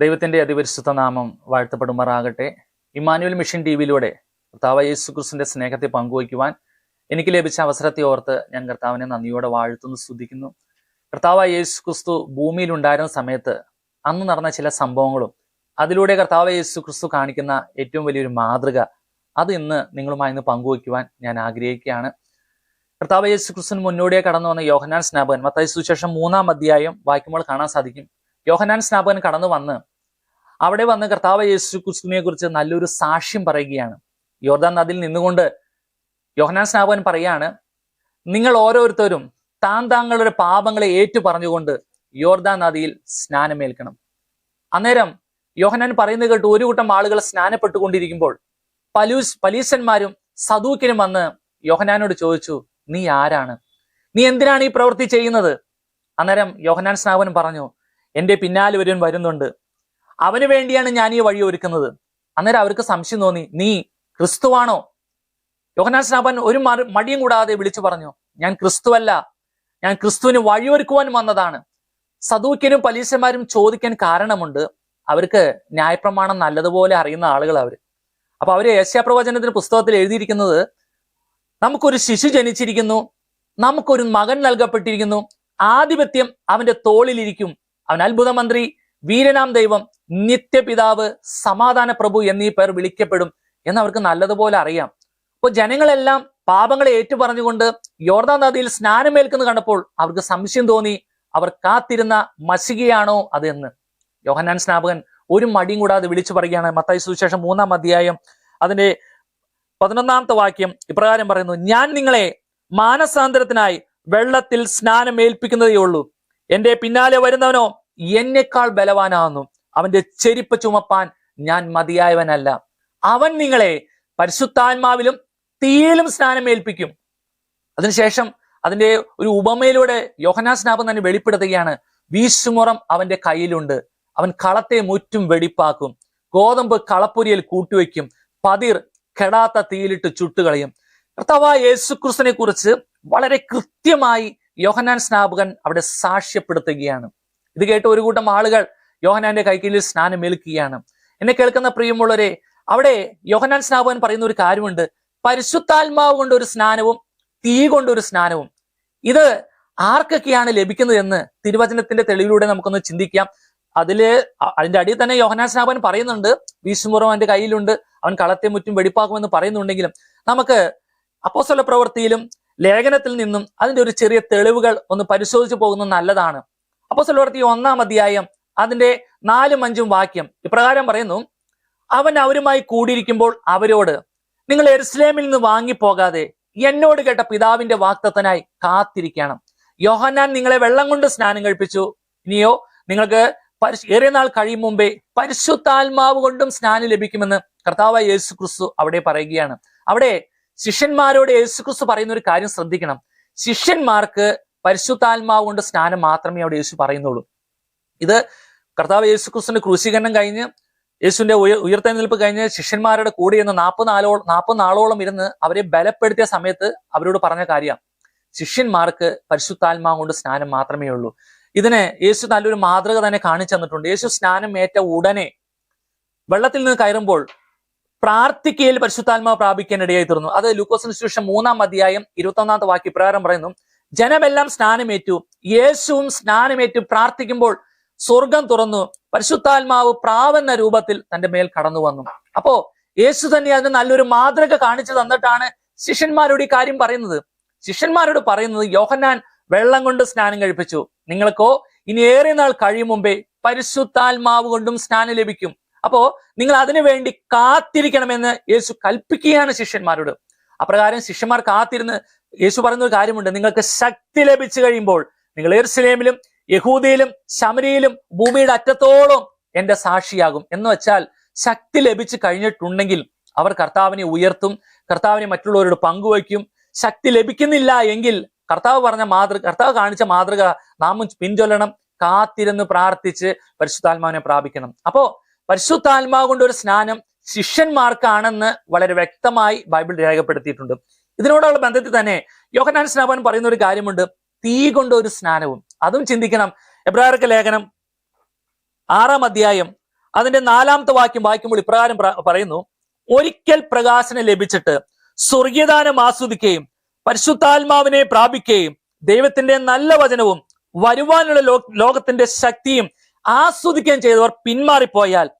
ദൈവത്തിന്റെ അതിപരിശുദ്ധ നാമം വാഴ്ത്തപ്പെടുമാറാകട്ടെ. ഇമാനുവൽ മിഷൻ ടി വിയിലൂടെ കർത്താവ് യേശു ക്രിസ്തുവിന്റെ സ്നേഹത്തെ പങ്കുവയ്ക്കുവാൻ എനിക്ക് ലഭിച്ച അവസരത്തെ ഓർത്ത് ഞാൻ കർത്താവിനെ നന്ദിയോടെ വാഴ്ത്തുന്നു സ്തുതിക്കുന്നു. കർത്താവ് യേശു ക്രിസ്തു ഭൂമിയിൽ ഉണ്ടായിരുന്ന സമയത്ത് അന്ന് നടന്ന ചില സംഭവങ്ങളും അതിലൂടെ കർത്താവ് യേശു ക്രിസ്തു കാണിക്കുന്ന ഏറ്റവും വലിയൊരു മാതൃക അത് ഇന്ന് നിങ്ങളുമായി ഇന്ന് പങ്കുവയ്ക്കുവാൻ ഞാൻ ആഗ്രഹിക്കുകയാണ്. കർത്താവ് യേശു ക്രിസ്തു മുന്നോടിയെ കടന്നു വന്ന യോഹനാൻ സ്നാപകൻ മത്തായി സുശേഷം മൂന്നാം അധ്യായം വായിക്കുമ്പോൾ കാണാൻ സാധിക്കും. യോഹനാൻ സ്നാപകൻ കടന്നു വന്ന് അവിടെ വന്ന് കർത്താവ് യേശു ക്രിസ്തുവിനെ കുറിച്ച് നല്ലൊരു സാക്ഷ്യം പറയുകയാണ്. യോർദാൻ നദിയിൽ നിന്നുകൊണ്ട് യോഹനാൻ സ്നാപകൻ പറയാണ് നിങ്ങൾ ഓരോരുത്തരും താൻ താങ്കളുടെ പാപങ്ങളെ ഏറ്റു പറഞ്ഞുകൊണ്ട് യോർദാൻ നദിയിൽ സ്നാനമേൽക്കണം. അന്നേരം യോഹനാൻ പറയുന്നത് കേട്ട് ഒരു കൂട്ടം ആളുകൾ സ്നാനപ്പെട്ടുകൊണ്ടിരിക്കുമ്പോൾ പലൂസ് പലീസന്മാരും സദൂക്കിനും വന്ന് യോഹനാനോട് ചോദിച്ചു നീ ആരാണ്? നീ എന്തിനാണ് ഈ പ്രവൃത്തി ചെയ്യുന്നത്? അന്നേരം യോഹനാൻ സ്നാപൻ പറഞ്ഞു എന്റെ പിന്നാലെ ഒരുവൻ വരുന്നുണ്ട്. അവന് വേണ്ടിയാണ് ഞാൻ ഈ വഴി ഒരുക്കുന്നത്. അന്നേരം അവർക്ക് സംശയം തോന്നി നീ ക്രിസ്തുവാണോ? യോഹനാൻ സ്നാപൻ ഒരു മടിയും കൂടാതെ വിളിച്ചു പറഞ്ഞു ഞാൻ ക്രിസ്തുവല്ല. ഞാൻ ക്രിസ്തുവിന് വഴിയൊരുക്കുവാൻ വന്നതാണ്. സദൂക്യനും പലീശന്മാരും ചോദിക്കാൻ കാരണമുണ്ട്. അവർക്ക് ന്യായപ്രമാണം നല്ലതുപോലെ അറിയുന്ന ആളുകൾ അവർ. അപ്പൊ അവർ യശ്യാപ്രവചനത്തിന്റെ പുസ്തകത്തിൽ എഴുതിയിരിക്കുന്നത് നമുക്കൊരു ശിശു ജനിച്ചിരിക്കുന്നു. നമുക്കൊരു മകൻ നൽകപ്പെട്ടിരിക്കുന്നു. ആധിപത്യം അവന്റെ തോളിലിരിക്കും. അവൻ അത്ഭുത മന്ത്രി വീരനാം ദൈവം നിത്യപിതാവ് സമാധാന പ്രഭു എന്നീ പേർ വിളിക്കപ്പെടും എന്ന് അവർക്ക് നല്ലതുപോലെ അറിയാം. അപ്പോൾ ജനങ്ങളെല്ലാം പാപങ്ങളെ ഏറ്റുപറഞ്ഞുകൊണ്ട് യോർദാൻ നദിയിൽ സ്നാനമേൽക്കുന്നത് കണ്ടപ്പോൾ അവർക്ക് സംശയം തോന്നി അവർ കാത്തിരുന്ന മഷികയാണോ അതെന്ന്. യോഹന്നാൻ സ്നാപകൻ ഒരു മടിയും കൂടാതെ വിളിച്ചു പറയുകയാണ്. മത്തായി സുവിശേഷം മൂന്നാം അധ്യായം അതിന്റെ പതിനൊന്നാമത്തെ വാക്യം ഇപ്രകാരം പറയുന്നു ഞാൻ നിങ്ങളെ മാനസാന്തരത്തിനായി വെള്ളത്തിൽ സ്നാനം ഏൽപ്പിക്കുന്നതേ ഉള്ളൂ എന്റെ പിന്നാലെ വരുന്നവനോ എന്നെക്കാൾ ബലവാനാകുന്നു. അവന്റെ ചെരിപ്പ് ചുമപ്പാൻ ഞാൻ മതിയായവനല്ല. അവൻ നിങ്ങളെ പരിശുദ്ധാത്മാവിലും തീയിലും സ്നാനം ഏൽപ്പിക്കും അതിനുശേഷം അതിന്റെ ഒരു ഉപമയിലൂടെ യോഹനാ സ്നാപം തന്നെ വെളിപ്പെടുത്തുകയാണ്. വീശുമുറം അവന്റെ കയ്യിലുണ്ട്. അവൻ കളത്തെ മുറ്റും വെടിപ്പാക്കും. ഗോതമ്പ് കളപ്പൊരിയിൽ കൂട്ടിവെക്കും. പതിർ കെടാത്ത തീയിലിട്ട് ചുട്ടുകളയും. കർത്താവായ യേശുക്രിസ്തുവിനെ കുറിച്ച് വളരെ കൃത്യമായി യോഹനാൻ സ്നാപകൻ അവിടെ സാക്ഷ്യപ്പെടുത്തുകയാണ്. ഇത് കേട്ട് ഒരു കൂട്ടം ആളുകൾ യോഹനാന്റെ കൈക്കീഴിൽ സ്നാനമേൽക്കുകയാണ്. എന്നെ കേൾക്കുന്ന പ്രിയമുള്ളവരെ അവിടെ യോഹനാൻ സ്നാപകൻ പറയുന്ന ഒരു കാര്യമുണ്ട്. പരിശുദ്ധാത്മാവ് കൊണ്ട് ഒരു സ്നാനവും തീ കൊണ്ട് ഒരു സ്നാനവും. ഇത് ആർക്കൊക്കെയാണ് ലഭിക്കുന്നത് എന്ന് തിരുവചനത്തിന്റെ തെളിവിലൂടെ നമുക്കൊന്ന് ചിന്തിക്കാം. അതിൽ അതിന്റെ അടിയിൽ തന്നെ യോഹനാൻ സ്നാപകൻ പറയുന്നുണ്ട്. വീശുമുറം അവന്റെ കയ്യിലുണ്ട്. അവൻ കളത്തെ മുറ്റും വെടിപ്പാക്കുമെന്ന് പറയുന്നുണ്ടെങ്കിലും നമുക്ക് അപ്പോസ്വല പ്രവൃത്തിയിലും ലേഖനത്തിൽ നിന്നും അതിന്റെ ഒരു ചെറിയ തെളിവുകൾ ഒന്ന് പരിശോധിച്ചു പോകുന്നത് നല്ലതാണ്. അപ്പോസ്തല സ്വലോർത്തി ഒന്നാം അധ്യായം അതിന്റെ നാലും അഞ്ചും വാക്യം ഇപ്രകാരം പറയുന്നു അവൻ അവരുമായി കൂടിയിരിക്കുമ്പോൾ അവരോട് നിങ്ങൾ എരുസലേമിൽ നിന്ന് വാങ്ങിപ്പോകാതെ എന്നോട് കേട്ട പിതാവിന്റെ വാക്തത്വനായി കാത്തിരിക്കണം. യോഹന്നാൻ നിങ്ങളെ വെള്ളം കൊണ്ട് സ്നാനം കഴിപ്പിച്ചു. ഇനിയോ നിങ്ങൾക്ക് പരിശു ഏറെ നാൾ കഴിയും മുമ്പേ പരിശുദ്ധാത്മാവ് കൊണ്ടും സ്നാനം ലഭിക്കുമെന്ന് കർത്താവ് യേശു ക്രിസ്തു അവിടെ പറയുകയാണ്. അവിടെ ശിഷ്യന്മാരോട് യേശുക്രിസ്തു പറയുന്ന ഒരു കാര്യം ശ്രദ്ധിക്കണം. ശിഷ്യന്മാർക്ക് പരിശുദ്ധാത്മാവ് കൊണ്ട് സ്നാനം മാത്രമേ അവിടെ യേശു പറയുന്നുള്ളൂ. ഇത് കർത്താവ് യേശുക്രിസ്തുവിന്റെ ക്രൂശീകരണം കഴിഞ്ഞ് യേശുവിന്റെ ഉയ- ഉയർത്തെഴുന്നേൽപ്പ് കഴിഞ്ഞ് ശിഷ്യന്മാരുടെ കൂടെ ഇന്ന് നാൽപ്പത് നാളോളം നാൽപ്പത് നാളോളം ഇരുന്ന് അവരെ ബലപ്പെടുത്തിയ സമയത്ത് അവരോട് പറഞ്ഞ കാര്യം ശിഷ്യന്മാർക്ക് പരിശുദ്ധാത്മാവ് കൊണ്ട് സ്നാനം മാത്രമേ ഉള്ളൂ. ഇതിനെ യേശു നല്ലൊരു മാതൃക തന്നെ കാണിച്ചു തന്നിട്ടുണ്ട്. യേശു സ്നാനം ഏറ്റ ഉടനെ വെള്ളത്തിൽ നിന്ന് കയറുമ്പോൾ പ്രാർത്ഥിക്കയിൽ പരിശുദ്ധാത്മാവ് പ്രാപിക്കാൻ ഇടയായി തീർന്നു അത് ലൂക്കോസിന് ശേഷം മൂന്നാം അധ്യായം ഇരുപത്തി ഒന്നാമത്തെ വാക്യ പ്രകാരം പറയുന്നു. ജനമെല്ലാം സ്നാനമേറ്റു. യേശുവും സ്നാനമേറ്റു. പ്രാർത്ഥിക്കുമ്പോൾ സ്വർഗം തുറന്നു. പരിശുദ്ധാത്മാവ് പ്രാവെന്ന രൂപത്തിൽ തന്റെ മേൽ കടന്നു വന്നു. അപ്പോ യേശു തന്നെ അതിന് നല്ലൊരു മാതൃക കാണിച്ചു തന്നിട്ടാണ് ശിഷ്യന്മാരോട് ഈ കാര്യം പറയുന്നത്. ശിഷ്യന്മാരോട് പറയുന്നത് യോഹന്നാൻ വെള്ളം കൊണ്ട് സ്നാനം കഴിപ്പിച്ചു. നിങ്ങൾക്കോ ഇനി ഏറെ നാൾ കഴിയും മുമ്പേ പരിശുദ്ധാത്മാവ് കൊണ്ടും സ്നാനം ലഭിക്കും. അപ്പോ നിങ്ങൾ അതിനു വേണ്ടി കാത്തിരിക്കണമെന്ന് യേശു കൽപ്പിക്കുകയാണ് ശിഷ്യന്മാരോട്. അപ്രകാരം ശിഷ്യന്മാർ കാത്തിരുന്ന് യേശു പറയുന്ന ഒരു കാര്യമുണ്ട്. നിങ്ങൾക്ക് ശക്തി ലഭിച്ചു കഴിയുമ്പോൾ നിങ്ങൾ എർസലേമിലും യഹൂദിയിലും ശമരിയിലും ഭൂമിയുടെ അറ്റത്തോളം എന്റെ സാക്ഷിയാകും. എന്ന് വെച്ചാൽ ശക്തി ലഭിച്ചു കഴിഞ്ഞിട്ടുണ്ടെങ്കിൽ അവർ കർത്താവിനെ ഉയർത്തും കർത്താവിനെ മറ്റുള്ളവരോട് പങ്കുവയ്ക്കും. ശക്തി ലഭിക്കുന്നില്ല എങ്കിൽ കർത്താവ് പറഞ്ഞ മാതൃക കർത്താവ് കാണിച്ച മാതൃക നാമും പിൻചൊല്ലണം കാത്തിരുന്ന് പ്രാർത്ഥിച്ച് പരിശുദ്ധാത്മാവിനെ പ്രാപിക്കണം. അപ്പോ പരിശുദ്ധാത്മാവ് കൊണ്ട് ഒരു സ്നാനം ശിഷ്യന്മാർക്കാണെന്ന് വളരെ വ്യക്തമായി ബൈബിൾ രേഖപ്പെടുത്തിയിട്ടുണ്ട്. ഇതിനോടുള്ള ബന്ധത്തിൽ തന്നെ യോഹനാൻ സ്നാപൻ പറയുന്ന ഒരു കാര്യമുണ്ട്. തീ കൊണ്ട് ഒരു സ്നാനവും. അതും ചിന്തിക്കണം. എബ്രാർക്ക് ലേഖനം ആറാം അധ്യായം അതിന്റെ നാലാമത്തെ വാക്യം വായിക്കുമ്പോൾ ഇപ്രകാരം പറയുന്നു. ഒരിക്കൽ പ്രകാശനം ലഭിച്ചിട്ട് സ്വർഗീയദാനം ആസ്വദിക്കുകയും പരിശുദ്ധാത്മാവിനെ പ്രാപിക്കുകയും ദൈവത്തിന്റെ നല്ല വചനവും വരുവാനുള്ള ലോകത്തിന്റെ ശക്തിയും ആസ്വദിക്കുകയും ചെയ്തവർ പിന്മാറിപ്പോയാൽ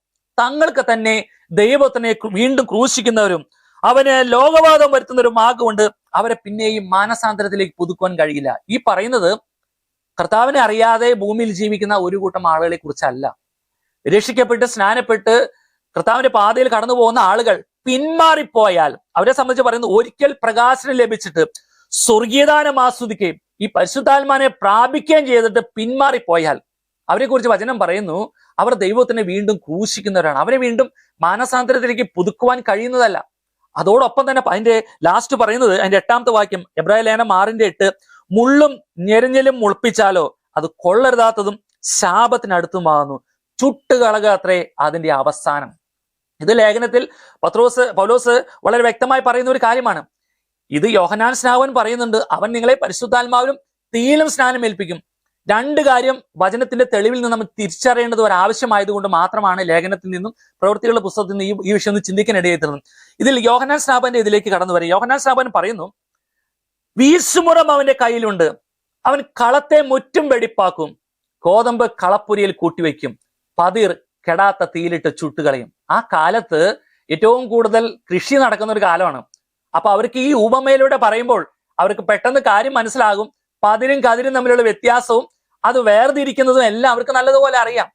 തങ്ങൾക്ക് തന്നെ ദൈവത്തിനെ വീണ്ടും ക്രൂശിക്കുന്നവരും അവന് ലോകവാദം വരുത്തുന്നവരും കൊണ്ട് അവരെ പിന്നെയും മാനസാന്തരത്തിലേക്ക് പുതുക്കുവാൻ കഴിയില്ല. ഈ പറയുന്നത് കർത്താവിനെ അറിയാതെ ഭൂമിയിൽ ജീവിക്കുന്ന ഒരു കൂട്ടം ആളുകളെ കുറിച്ചല്ല. രക്ഷിക്കപ്പെട്ട് സ്നാനപ്പെട്ട് കർത്താവിന്റെ പാതയിൽ കടന്നു പോകുന്ന ആളുകൾ പിന്മാറിപ്പോയാൽ അവരെ സംബന്ധിച്ച് പറയുന്നത് ഒരിക്കൽ പ്രകാശനം ലഭിച്ചിട്ട് സ്വർഗീയദാനം ആസ്വദിക്കുകയും ഈ പരിശുദ്ധാത്മാനെ പ്രാപിക്കുകയും ചെയ്തിട്ട് പിന്മാറിപ്പോയാൽ അവരെ കുറിച്ച് വചനം പറയുന്നു അവർ ദൈവത്തിനെ വീണ്ടും ക്രൂശിക്കുന്നവരാണ്. അവരെ വീണ്ടും മാനസാന്തരത്തിലേക്ക് പുതുക്കുവാൻ കഴിയുന്നതല്ല. അതോടൊപ്പം തന്നെ അതിന്റെ ലാസ്റ്റ് പറയുന്നത് അതിന്റെ എട്ടാമത്തെ വാക്യം എബ്രാഹിം ലേനം ആറിന്റെ എട്ട് മുള്ളും ഞെരിഞ്ഞലും മുളപ്പിച്ചാലോ അത് കൊള്ളരുതാത്തതും ശാപത്തിനടുത്തുമാകുന്നു. ചുട്ടുകളക അത്രേ അതിന്റെ അവസാനം. ഇത് ലേഖനത്തിൽ പത്രോസ് പൗലോസ് വളരെ വ്യക്തമായി പറയുന്ന ഒരു കാര്യമാണ്. ഇത് യോഹനാൻ സ്നാവൻ പറയുന്നുണ്ട് അവൻ നിങ്ങളെ പരിശുദ്ധാത്മാവിലും തീയിലും സ്നാനം ഏൽപ്പിക്കും. രണ്ട് കാര്യം വചനത്തിന്റെ തെളിവിൽ നിന്ന് നമ്മൾ തിരിച്ചറിയേണ്ടത് ഒരു ആവശ്യമായതുകൊണ്ട് മാത്രമാണ് ലേഖനത്തിൽ നിന്നും പ്രവൃത്തികളുടെ പുസ്തകത്തിൽ നിന്ന് ഈ വിഷയം ഒന്ന് ചിന്തിക്കാൻ ഇടയായിത്തീർന്നത് ഇതിൽ യോഹനാൻ സ്നാപന്റെ ഇതിലേക്ക് കടന്നു വരും യോഹനാൻ സ്നാപൻ പറയുന്നു വീശുമുറം അവന്റെ കയ്യിലുണ്ട്. അവൻ കളത്തെ മുറ്റും വെടിപ്പാക്കും. കോതമ്പ് കളപ്പുരിയിൽ കൂട്ടിവെക്കും. പതിർ കെടാത്ത തീയിലിട്ട് ചുട്ടുകളയും. ആ കാലത്ത് ഏറ്റവും കൂടുതൽ കൃഷി നടക്കുന്ന ഒരു കാലമാണ്. അപ്പൊ അവർക്ക് ഈ ഉപമയിലൂടെ പറയുമ്പോൾ അവർക്ക് പെട്ടെന്ന് കാര്യം മനസ്സിലാകും. പതിരും കതിരും തമ്മിലുള്ള വ്യത്യാസവും അത് വേർതിരിക്കുന്നതും എല്ലാം അവർക്ക് നല്ലതുപോലെ അറിയാം.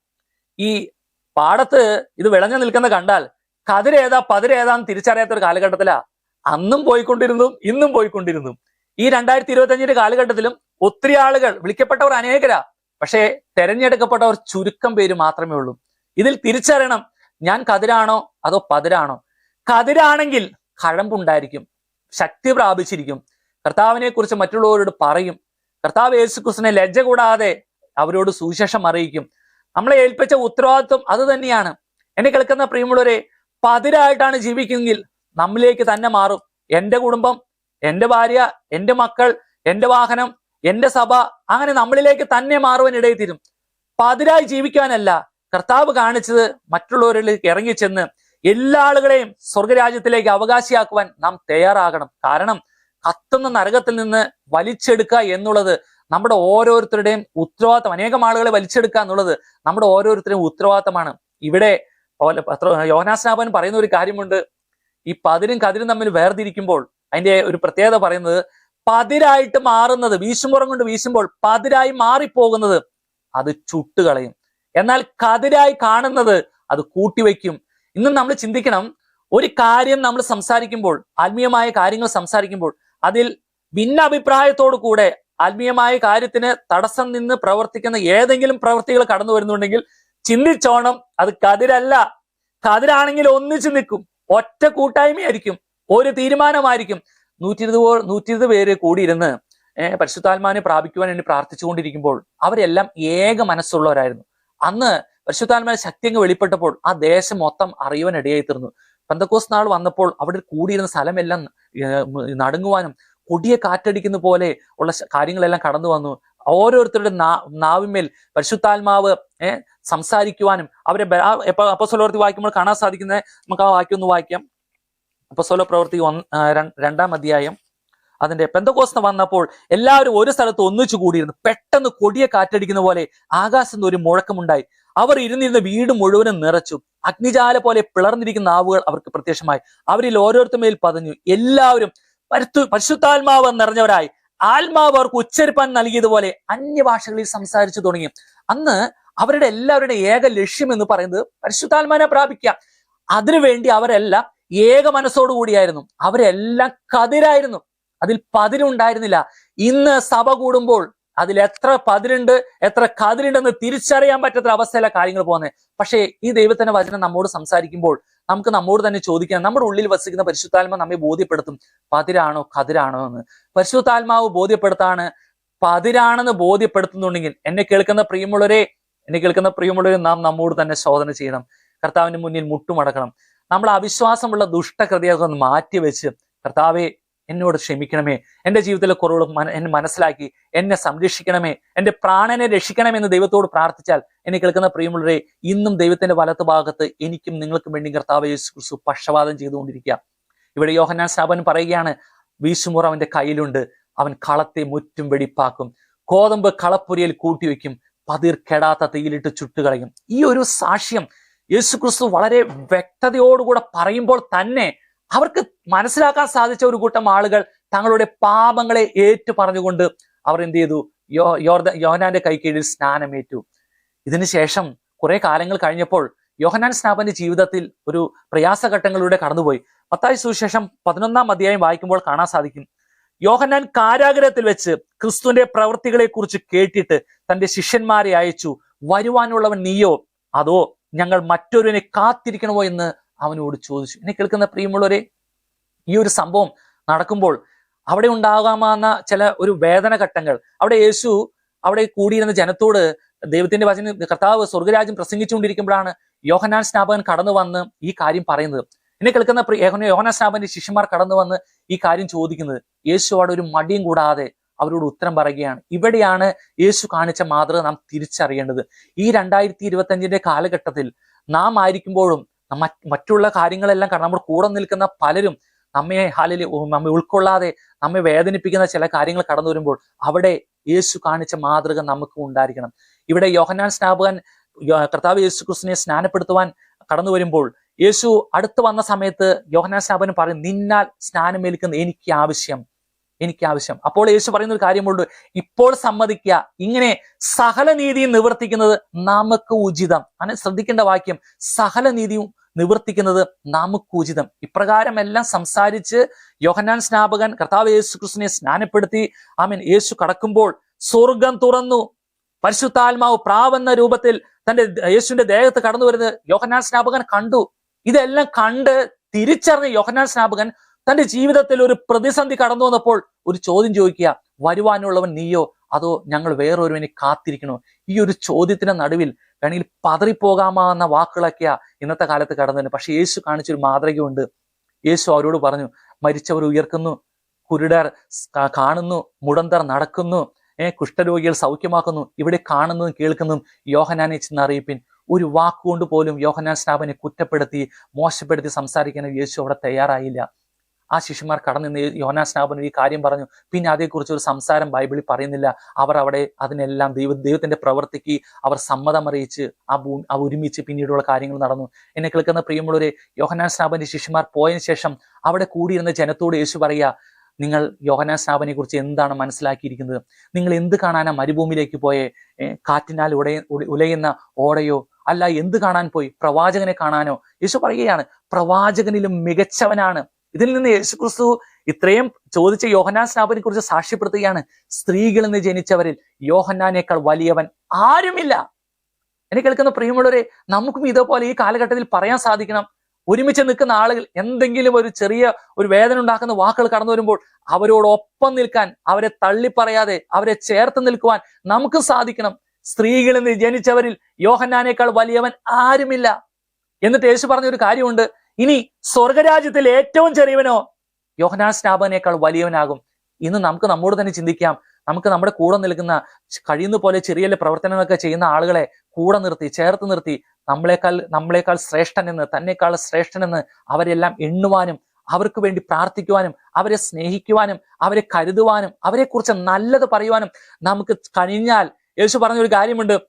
ഈ പാടത്ത് ഇത് വിളഞ്ഞു നിൽക്കുന്ന കണ്ടാൽ കതിരേതാ പതിരേതാന്ന് തിരിച്ചറിയാത്ത ഒരു കാലഘട്ടത്തിലാ. അന്നും പോയിക്കൊണ്ടിരുന്നു ഇന്നും പോയിക്കൊണ്ടിരുന്നു. ഈ രണ്ടായിരത്തി ഇരുപത്തി അഞ്ചിന്റെ കാലഘട്ടത്തിലും ഒത്തിരി ആളുകൾ വിളിക്കപ്പെട്ടവർ അനേകരാ. പക്ഷേ തെരഞ്ഞെടുക്കപ്പെട്ടവർ ചുരുക്കം പേര് മാത്രമേ ഉള്ളൂ. ഇതിൽ തിരിച്ചറിയണം ഞാൻ കതിരാണോ അതോ പതിരാണോ? കതിരാണെങ്കിൽ കഴമ്പുണ്ടായിരിക്കും ശക്തി പ്രാപിച്ചിരിക്കും. കർത്താവിനെ കുറിച്ച് മറ്റുള്ളവരോട് പറയും കർത്താവ് യേശുക്രിസ്തുവിനെ ലജ്ജ കൂടാതെ അവരോട് സുവിശേഷം അറിയിക്കും. നമ്മളെ ഏൽപ്പിച്ച ഉത്തരവാദിത്വം അത് തന്നെയാണ്. എന്നെ കേൾക്കുന്ന പ്രിയമുള്ളവരെ പതിരായിട്ടാണ് ജീവിക്കുമെങ്കിൽ നമ്മിലേക്ക് തന്നെ മാറും. എന്റെ കുടുംബം എന്റെ ഭാര്യ എന്റെ മക്കൾ എന്റെ വാഹനം എന്റെ സഭ അങ്ങനെ നമ്മളിലേക്ക് തന്നെ മാറുവാൻ ഇടയിൽ തീരും. പതിരായി ജീവിക്കാനല്ല കർത്താവ് കാണിച്ചത് മറ്റുള്ളവരിലേക്ക് ഇറങ്ങിച്ചെന്ന് എല്ലാ ആളുകളെയും സ്വർഗരാജ്യത്തിലേക്ക് അവകാശിയാക്കുവാൻ നാം തയ്യാറാകണം. കാരണം കത്തുന്ന നരകത്തിൽ നിന്ന് വലിച്ചെടുക്കുക എന്നുള്ളത് നമ്മുടെ ഓരോരുത്തരുടെയും ഉത്തരവാദിത്തം. അനേകം ആളുകളെ വലിച്ചെടുക്കുക എന്നുള്ളത് നമ്മുടെ ഓരോരുത്തരുടെയും ഉത്തരവാദിത്തമാണ്. ഇവിടെ യോഹന്നാസ്നാപൻ പറയുന്ന ഒരു കാര്യമുണ്ട്. ഈ പതിരും കതിരും തമ്മിൽ വേർതിരിക്കുമ്പോൾ അതിന്റെ ഒരു പ്രത്യേകത പറയുന്നത് പതിരായിട്ട് മാറുന്നത് വീശുമുറം കൊണ്ട് വീശുമ്പോൾ പതിരായി മാറിപ്പോകുന്നത് അത് ചുട്ടുകളയും. എന്നാൽ കതിരായി കാണുന്നത് അത് കൂട്ടിവെക്കും ഇന്നും നമ്മൾ ചിന്തിക്കണം ഒരു കാര്യം നമ്മൾ സംസാരിക്കുമ്പോൾ ആത്മീയമായ കാര്യങ്ങൾ സംസാരിക്കുമ്പോൾ അതിൽ ഭിന്ന അഭിപ്രായത്തോടു കൂടെ ആത്മീയമായ കാര്യത്തിന് തടസ്സം നിന്ന് പ്രവർത്തിക്കുന്ന ഏതെങ്കിലും പ്രവൃത്തികൾ കടന്നു വരുന്നുണ്ടെങ്കിൽ ചിന്തിച്ചോണം അത് കതിരല്ല. കതിരാണെങ്കിൽ ഒന്നിച്ചു നിൽക്കും. ഒറ്റ കൂട്ടായ്മയായിരിക്കും. ഒരു തീരുമാനമായിരിക്കും. നൂറ്റി ഇരുപത് നൂറ്റി ഇരുപത് പേര് കൂടിയിരുന്ന് പരിശുദ്ധാത്മാനെ പ്രാപിക്കുവാൻ വേണ്ടി പ്രാർത്ഥിച്ചുകൊണ്ടിരിക്കുമ്പോൾ അവരെല്ലാം ഏക മനസ്സുള്ളവരായിരുന്നു. അന്ന് പരിശുദ്ധാത്മാവിന്റെ ശക്തി അങ്ങ് വെളിപ്പെട്ടപ്പോൾ ആ ദേശം മൊത്തം അറിയുവാൻ ഇടയായി തീർന്നു. പന്തക്കോസ് നാൾ വന്നപ്പോൾ അവിടെ കൂടിയിരുന്ന സ്ഥലമെല്ലാം നടുങ്ങുവാനും കൊടിയ കാറ്റടിക്കുന്ന പോലെ ഉള്ള കാര്യങ്ങളെല്ലാം കടന്നു വന്നു. ഓരോരുത്തരുടെ നാ നാവിന്മേൽ പരിശുദ്ധാത്മാവ് ഏഹ് സംസാരിക്കുവാനും അവരെ ബ- ആ എപ്പ- അപ്പസ്വലോർത്തി വായിക്കുമ്പോൾ കാണാൻ സാധിക്കുന്നത് നമുക്ക് ആ വാക്യം ഒന്ന് വായിക്കാം. അപ്പസ്വല പ്രവൃത്തി ഒന്ന് രണ്ടാം അധ്യായം. അതിന്റെ പെന്തകോസ്ന വന്നപ്പോൾ എല്ലാവരും ഒരു സ്ഥലത്ത് ഒന്നിച്ചു കൂടിയിരുന്നു. പെട്ടെന്ന് കൊടിയ കാറ്റടിക്കുന്ന പോലെ ആകാശത്ത് ഒരു മുഴക്കമുണ്ടായി. അവർ ഇരുന്നിരുന്ന വീട് മുഴുവനും നിറച്ചു. അഗ്നിജാല പോലെ പിളർന്നിരിക്കുന്ന ആവുകൾ അവർക്ക് പ്രത്യക്ഷമായി. അവരിൽ ഓരോരുത്തർ മേൽ പതഞ്ഞു. എല്ലാവരും പരിശു പരിശുദ്ധാത്മാവ് നിറഞ്ഞവരായി. ആത്മാവ് അവർക്ക് ഉച്ചരിപ്പാൻ നൽകിയതുപോലെ അന്യഭാഷകളിൽ സംസാരിച്ചു തുടങ്ങി. അന്ന് അവരുടെ എല്ലാവരുടെ ഏക ലക്ഷ്യം എന്ന് പറയുന്നത് പരിശുദ്ധാത്മാനെ പ്രാപിക്കുക. അതിനുവേണ്ടി അവരെല്ലാം ഏക മനസ്സോടു കൂടിയായിരുന്നു. അവരെല്ലാം കതിരായിരുന്നു. അതിൽ പതിരുണ്ടായിരുന്നില്ല. ഇന്ന് സഭ കൂടുമ്പോൾ അതിൽ എത്ര പതിരുണ്ട് എത്ര കതിരുണ്ടെന്ന് തിരിച്ചറിയാൻ പറ്റാത്ത അവസ്ഥയിലെ കാര്യങ്ങൾ പോകുന്നത്. പക്ഷേ ഈ ദൈവത്തിന്റെ വചനം നമ്മോട് സംസാരിക്കുമ്പോൾ നമുക്ക് നമ്മോട് തന്നെ ചോദിക്കാം നമ്മുടെ ഉള്ളിൽ വസിക്കുന്ന പരിശുദ്ധാത്മ നമ്മെ ബോധ്യപ്പെടുത്തും. പതിരാണോ കതിരാണോ എന്ന്. പരിശുദ്ധാത്മാവ് ബോധ്യപ്പെടുത്താണ് പതിരാണെന്ന് ബോധ്യപ്പെടുത്തുന്നുണ്ടെങ്കിൽ എന്നെ കേൾക്കുന്ന പ്രിയമുള്ളവരെ എന്നെ കേൾക്കുന്ന പ്രിയമുള്ളവരെ നാം നമ്മോട് തന്നെ ശോധന ചെയ്യണം. കർത്താവിന്റെ മുന്നിൽ മുട്ടുമടക്കണം. നമ്മൾ അവിശ്വാസമുള്ള ദുഷ്ടകൃതിയൊക്കെ ഒന്ന് മാറ്റിവെച്ച് കർത്താവെ എന്നോട് ക്ഷമിക്കണമേ. എന്റെ ജീവിതത്തിലെ കുറവുകൾ എന്നെ മനസ്സിലാക്കി എന്നെ സംരക്ഷിക്കണമേ. എന്റെ പ്രാണനെ രക്ഷിക്കണമേ എന്ന് ദൈവത്തോട് പ്രാർത്ഥിച്ചാൽ എന്നെ കേൾക്കുന്ന പ്രിയമുള്ളവരെ ഇന്നും ദൈവത്തിന്റെ വലത്ത് ഭാഗത്ത് എനിക്കും നിങ്ങൾക്കും വേണ്ടി കർത്താവ് യേശു ക്രിസ്തു പക്ഷപാതം ചെയ്തുകൊണ്ടിരിക്കുക. ഇവിടെ യോഹന്നാൻ സ്നാപൻ പറയുകയാണ് വീശുമുറ അവന്റെ കയ്യിലുണ്ട്. അവൻ കളത്തെ മുറ്റും വെടിപ്പാക്കും. കോതമ്പ് കളപ്പുരയിൽ കൂട്ടിവെക്കും. പതിർ കെടാത്ത തീയിലിട്ട് ചുട്ടുകളയും. ഈ ഒരു സാക്ഷ്യം യേശുക്രിസ്തു വളരെ വ്യക്തതയോടുകൂടെ പറയുമ്പോൾ തന്നെ അവർക്ക് മനസ്സിലാക്കാൻ സാധിച്ച ഒരു കൂട്ടം ആളുകൾ തങ്ങളുടെ പാപങ്ങളെ ഏറ്റു പറഞ്ഞുകൊണ്ട് അവർ എന്ത് ചെയ്തു? യോ യോഹനാന്റെ കൈക്കീഴിൽ സ്നാനമേറ്റു. ഇതിനുശേഷം കുറെ കാലങ്ങൾ കഴിഞ്ഞപ്പോൾ യോഹനാൻ സ്നാപന്റെ ജീവിതത്തിൽ ഒരു പ്രയാസഘട്ടങ്ങളിലൂടെ കടന്നുപോയി. പത്തായി സുവിശേഷം പതിനൊന്നാം അധ്യായം വായിക്കുമ്പോൾ കാണാൻ സാധിക്കും. യോഹന്നാൻ കാരാഗ്രഹത്തിൽ വെച്ച് ക്രിസ്തുവിന്റെ പ്രവൃത്തികളെ കുറിച്ച് കേട്ടിട്ട് തന്റെ ശിഷ്യന്മാരെ അയച്ചു വരുവാനുള്ളവൻ നീയോ? അതോ ഞങ്ങൾ മറ്റൊരുവിനെ കാത്തിരിക്കണമോ? എന്ന് അവനോട് ചോദിച്ചു. എന്നെ കേൾക്കുന്ന പ്രിയമുള്ളവരെ ഈ ഒരു സംഭവം നടക്കുമ്പോൾ അവിടെ ഉണ്ടാകാമെന്ന ചില ഒരു വേദന ഘട്ടങ്ങൾ. അവിടെ യേശു അവിടെ കൂടിയിരുന്ന ജനത്തോട് ദൈവത്തിന്റെ വചന കർത്താവ് സ്വർഗരാജ്യം പ്രസംഗിച്ചുകൊണ്ടിരിക്കുമ്പോഴാണ് യോഹനാൻ സ്നാപകൻ കടന്നു വന്ന് ഈ കാര്യം പറയുന്നത്. എന്നെ കേൾക്കുന്ന യോഹന്നാൻ സ്നാപകന്റെ ശിഷ്യന്മാർ കടന്നു വന്ന് ഈ കാര്യം ചോദിക്കുന്നത്. യേശു അവിടെ ഒരു മടിയും കൂടാതെ അവരോട് ഉത്തരം പറയുകയാണ്. ഇവിടെയാണ് യേശു കാണിച്ച മാതൃക നാം തിരിച്ചറിയേണ്ടത്. ഈ രണ്ടായിരത്തി ഇരുപത്തി അഞ്ചിന്റെ കാലഘട്ടത്തിൽ നാം ആയിരിക്കുമ്പോഴും മറ്റുള്ള കാര്യങ്ങളെല്ലാം കാരണം നമ്മുടെ കൂടെ നിൽക്കുന്ന പലരും നമ്മെ ഹാലിൽ നമ്മെ ഉൾക്കൊള്ളാതെ നമ്മെ വേദനിപ്പിക്കുന്ന ചില കാര്യങ്ങൾ കടന്നു വരുമ്പോൾ അവിടെ യേശു കാണിച്ച മാതൃക നമുക്ക് ഉണ്ടായിരിക്കണം. ഇവിടെ യോഹനാൻ സ്നാപകൻ കർത്താവ് യേശു ക്രിസ്തുവിനെ സ്നാനപ്പെടുത്തുവാൻ കടന്നു വരുമ്പോൾ യേശു അടുത്ത് വന്ന സമയത്ത് യോഹനാൻ സ്നാപകൻ പറയും നിന്നാൽ സ്നാനമേൽക്കുന്ന എനിക്ക് ആവശ്യം എനിക്ക് ആവശ്യം അപ്പോൾ യേശു പറയുന്ന ഒരു കാര്യമുണ്ട്. ഇപ്പോൾ സമ്മതിക്കുക. ഇങ്ങനെ സകല നീതിയും നിവർത്തിക്കുന്നത് നമുക്ക് ഉചിതം. അങ്ങനെ ശ്രദ്ധിക്കേണ്ട വാക്യം സകല നീതിയും നിവർത്തിക്കുന്നത് നമുക്ക് ഉചിതം. ഇപ്രകാരം എല്ലാം സംസാരിച്ച് യോഹന്നാൻ സ്നാപകൻ കർത്താവ് യേശു ക്രിസ്തുവിനെ സ്നാനപ്പെടുത്തി. ആമീൻ. യേശു കടക്കുമ്പോൾ സ്വർഗം തുറന്നു. പരിശുദ്ധാത്മാവ് പ്രാവെന്ന രൂപത്തിൽ തന്റെ യേശുവിന്റെ ദേഹത്ത് കടന്നു വരുന്നത് യോഹന്നാൻ സ്നാപകൻ കണ്ടു. ഇതെല്ലാം കണ്ട് തിരിച്ചറിഞ്ഞ യോഹന്നാൻ സ്നാപകൻ തന്റെ ജീവിതത്തിൽ ഒരു പ്രതിസന്ധി കടന്നു വന്നപ്പോൾ ഒരു ചോദ്യം ചോദിക്കുക വരുവാനുള്ളവൻ നീയോ? അതോ ഞങ്ങൾ വേറൊരുവനെ കാത്തിരിക്കണോ? ഈ ഒരു ചോദ്യത്തിന്റെ നടുവിൽ വേണമെങ്കിൽ പതറിപ്പോകാമെന്ന വാക്കുകളൊക്കെയാ ഇന്നത്തെ കാലത്ത് കടന്നു പക്ഷെ യേശു കാണിച്ചൊരു മാതൃകയുണ്ട്. യേശു അവരോട് പറഞ്ഞു മരിച്ചവർ ഉയർക്കുന്നു കുരുടർ കാണുന്നു മുടന്തർ നടക്കുന്നു ഏർ കുഷ്ഠരോഗികൾ സൗഖ്യമാക്കുന്നു ഇവിടെ കാണുന്നതും കേൾക്കുന്നതും യോഹനാനെ ചെന്ന് അറിയിപ്പിൻ. ഒരു വാക്കുകൊണ്ട് പോലും യോഹനാൻ സ്നാപനെ കുറ്റപ്പെടുത്തി മോശപ്പെടുത്തി സംസാരിക്കാൻ യേശു അവിടെ തയ്യാറായില്ല. ആ ശിഷ്യന്മാർ കടന്നു യോനാ സ്നാപൻ ഈ കാര്യം പറഞ്ഞു. പിന്നെ അതേക്കുറിച്ച് ഒരു സംസാരം ബൈബിളിൽ പറയുന്നില്ല. അവർ അവിടെ അതിനെല്ലാം ദൈവ ദൈവത്തിന്റെ പ്രവർത്തിക്ക് അവർ സമ്മതം അറിയിച്ച് ആ ഭൂ ആ ഒരുമിച്ച് പിന്നീടുള്ള കാര്യങ്ങൾ നടന്നു. എന്നെ കേൾക്കുന്ന പ്രിയമുള്ളവരെ യോഹനാൻ സ്നാപന്റെ ശിഷ്യന്മാർ പോയതിനു ശേഷം അവിടെ കൂടിയിരുന്ന ജനത്തോട് യേശു പറയുക നിങ്ങൾ യോഹനാൻ സ്നാപനെ കുറിച്ച് എന്താണ് മനസ്സിലാക്കിയിരിക്കുന്നത്? നിങ്ങൾ എന്ത് കാണാനാ മരുഭൂമിയിലേക്ക് പോയേ? കാറ്റിനാൽ ഉടയ ഉലയുന്ന ഓടയോ? അല്ല എന്ത് കാണാൻ പോയി? പ്രവാചകനെ കാണാനോ? യേശു പറയുകയാണ് പ്രവാചകനിലും മികച്ചവനാണ്. ഇതിൽ നിന്ന് യേശുക്രിസ്തു ഇത്രയും ചോദിച്ച യോഹന്നാൻ സ്നാപനെ കുറിച്ച് സാക്ഷ്യപ്പെടുത്തുകയാണ്. സ്ത്രീകളിൽ നിന്ന് ജനിച്ചവരിൽ യോഹന്നാനേക്കാൾ വലിയവൻ ആരുമില്ല. എന്നെ കേൾക്കുന്ന പ്രിയമുള്ളവരെ നമുക്കും ഇതേപോലെ ഈ കാലഘട്ടത്തിൽ പറയാൻ സാധിക്കണം. ഒരുമിച്ച് നിൽക്കുന്ന ആളുകൾ എന്തെങ്കിലും ഒരു ചെറിയ ഒരു വേദന ഉണ്ടാക്കുന്ന വാക്കുകൾ കടന്നു വരുമ്പോൾ അവരോടൊപ്പം നിൽക്കാൻ അവരെ തള്ളിപ്പറയാതെ അവരെ ചേർത്ത് നിൽക്കുവാൻ നമുക്ക് സാധിക്കണം. സ്ത്രീകളിൽ നിന്ന് ജനിച്ചവരിൽ യോഹന്നാനേക്കാൾ വലിയവൻ ആരുമില്ല. എന്നിട്ട് യേശു പറഞ്ഞ ഒരു കാര്യമുണ്ട്. ഇനി സ്വർഗരാജ്യത്തിൽ ഏറ്റവും ചെറിയവനോ യോഹനാ സ്നാപനേക്കാൾ വലിയവനാകും. ഇന്ന് നമുക്ക് നമ്മോട് തന്നെ ചിന്തിക്കാം. നമുക്ക് നമ്മുടെ കൂടെ നിൽക്കുന്ന കഴിയുന്ന പോലെ ചെറിയ പ്രവർത്തനങ്ങളൊക്കെ ചെയ്യുന്ന ആളുകളെ കൂടെ നിർത്തി ചേർത്ത് നിർത്തി നമ്മളെക്കാൾ നമ്മളെക്കാൾ ശ്രേഷ്ഠനെന്ന് തന്നെക്കാൾ ശ്രേഷ്ഠനെന്ന് അവരെല്ലാം എണ്ണുവാനും അവർക്ക് വേണ്ടി പ്രാർത്ഥിക്കുവാനും അവരെ സ്നേഹിക്കുവാനും അവരെ കരുതുവാനും അവരെ കുറിച്ച് നല്ലത് പറയുവാനും നമുക്ക് കഴിഞ്ഞാൽ യേശു പറഞ്ഞൊരു കാര്യമുണ്ട്.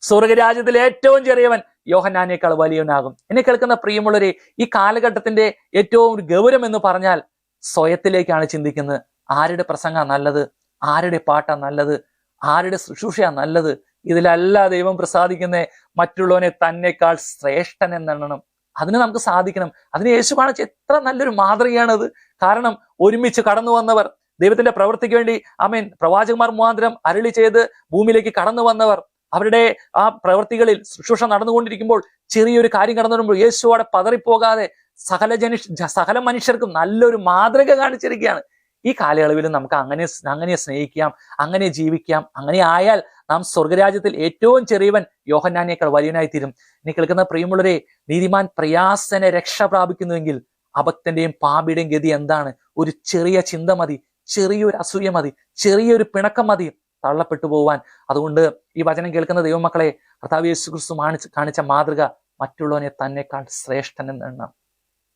സ്വർഗരാജ്യത്തിൽ ഏറ്റവും ചെറിയവൻ യോഹന്നാനേക്കാൾ വലിയവനാകും എന്നെ കേൾക്കുന്ന പ്രിയമുള്ളവരെ ഈ കാലഘട്ടത്തിന്റെ ഏറ്റവും ഗൗരവം എന്ന് പറഞ്ഞാൽ സ്വയത്തിലേക്കാണ് ചിന്തിക്കുന്നത്. ആരുടെ പ്രസംഗ നല്ലത്? ആരുടെ പാട്ടാ നല്ലത്? ആരുടെ ശുശ്രൂഷയാ നല്ലത്? ഇതിലല്ല ദൈവം പ്രസാദിക്കുന്ന മറ്റുള്ളവനെ തന്നെക്കാൾ ശ്രേഷ്ഠൻ എന്നെണ്ണണം. അതിന് നമുക്ക് സാധിക്കണം. അതിന് യേശു കാണിച്ച എത്ര നല്ലൊരു മാതൃകയാണത്. കാരണം ഒരുമിച്ച് കടന്നു വന്നവർ ദൈവത്തിന്റെ പ്രവൃത്തിക്ക് വേണ്ടി ആമേൻ പ്രവാചകന്മാർ മുഖാന്തരം അരളി ചെയ്ത് ഭൂമിയിലേക്ക് കടന്നു വന്നവർ അവരുടെ ആ പ്രവൃത്തികളിൽ ശുശ്രൂഷ നടന്നുകൊണ്ടിരിക്കുമ്പോൾ ചെറിയൊരു കാര്യം കടന്നു വരുമ്പോൾ യേശു അവിടെ പതറിപ്പോകാതെ സകല ജനിഷ് സകല മനുഷ്യർക്കും നല്ലൊരു മാതൃക കാണിച്ചിരിക്കുകയാണ്. ഈ കാലയളവിൽ നമുക്ക് അങ്ങനെ അങ്ങനെ സ്നേഹിക്കാം അങ്ങനെ ജീവിക്കാം അങ്ങനെ ആയാൽ നാം സ്വർഗരാജ്യത്തിൽ ഏറ്റവും ചെറിയവൻ യോഹന്നാനേക്കാൾ വലിയനായി തീരും ഇനി കേൾക്കുന്ന പ്രിയമുള്ളവരെ നീതിമാൻ പ്രയാസനെ രക്ഷ പ്രാപിക്കുന്നുവെങ്കിൽ അഭക്തന്റെയും പാപിയുടെയും ഗതി എന്താണ്? ഒരു ചെറിയ ചിന്ത മതി ചെറിയൊരു അസൂയ മതി ചെറിയൊരു പിണക്കം മതി. തള്ളപ്പെട്ടു പോവാൻ. അതുകൊണ്ട് ഈ വചനം കേൾക്കുന്ന ദൈവമക്കളെ കർത്താവ് യേശു ക്രിസ്തു കാണിച്ച മാതൃക മറ്റുള്ളവനെ തന്നെക്കാൾ ശ്രേഷ്ഠൻ എന്നെണ്ണം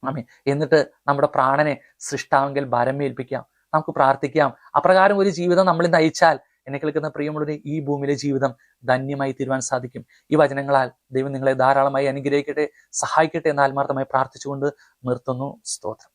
ആമേ എന്നിട്ട് നമ്മുടെ പ്രാണനെ സൃഷ്ടാവെങ്കിൽ ഭരമേൽപ്പിക്കാം നമുക്ക് പ്രാർത്ഥിക്കാം. അപ്രകാരം ഒരു ജീവിതം നമ്മൾ നയിച്ചാൽ എന്നെ കേൾക്കുന്ന പ്രിയമുള്ളവരെ ഈ ഭൂമിയിലെ ജീവിതം ധന്യമായി തീരുവാൻ സാധിക്കും. ഈ വചനങ്ങളാൽ ദൈവം നിങ്ങളെ ധാരാളമായി അനുഗ്രഹിക്കട്ടെ സഹായിക്കട്ടെ എന്ന് ആത്മാർത്ഥമായി പ്രാർത്ഥിച്ചുകൊണ്ട് നിർത്തുന്നു. സ്തോത്രം.